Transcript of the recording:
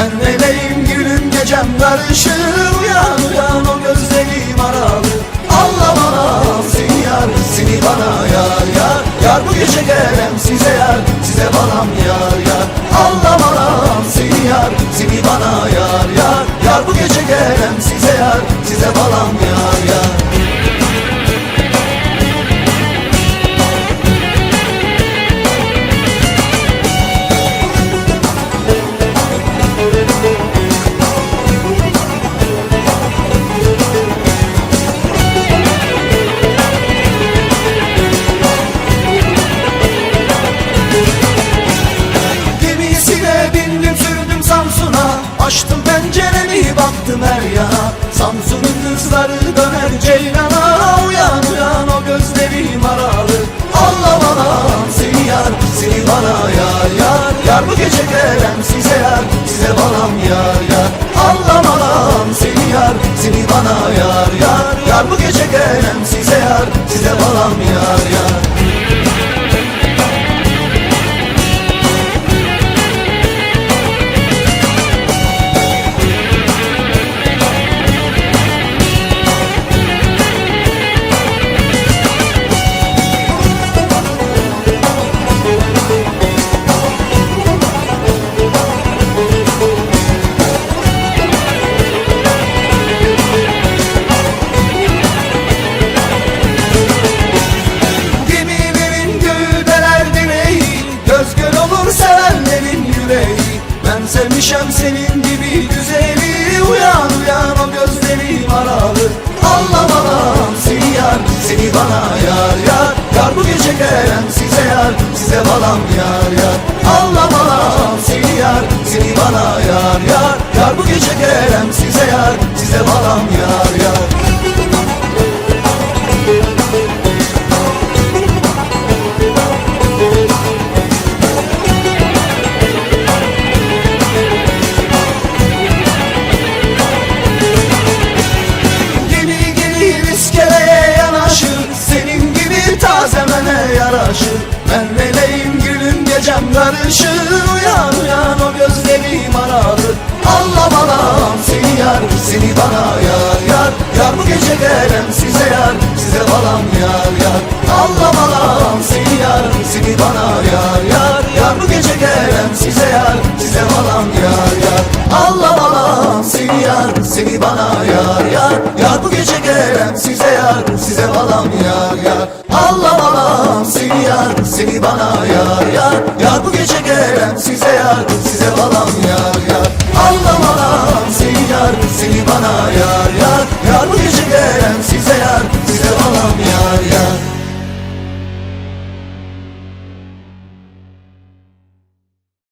Ben meleğim gülüm gecem karışık Açtım penceremi baktım her yana. Samsun'un kızları döner ceylana. Uyan uyan o gözlerim aralı. Allah bana seni yar seni bana yar yar. Yar bu gece gelen size yar size banam yar yar. Allah bana seni yar seni bana yar yar. Yar bu gece gelen size yar size banam yar yar. Senin gibi güzeli Uyan uyan o gözlerim aralı. Allah'ım seni yar Seni bana yar yar. Yar bu gece gelen size yar Size balam yar yar. Allah Allah'ım seni yar Seni bana yar yar. Yar bu gece gelen size yar Size balam yar Ben meleğim gülüm gecem karışır Uyan uyan o gözlerim aralı Allah Allah'ım seni yar Seni bana yar yar. Yar bu gece gelen size yar Size balam yar yar. Allah Allah'ım seni yar Seni bana yar yar. Yar bu gece gelen size yar Size balam yar yar. Allah Allah'ım seni yar Seni bana yar yar. Yar bu gece gelen size yar Size balam yar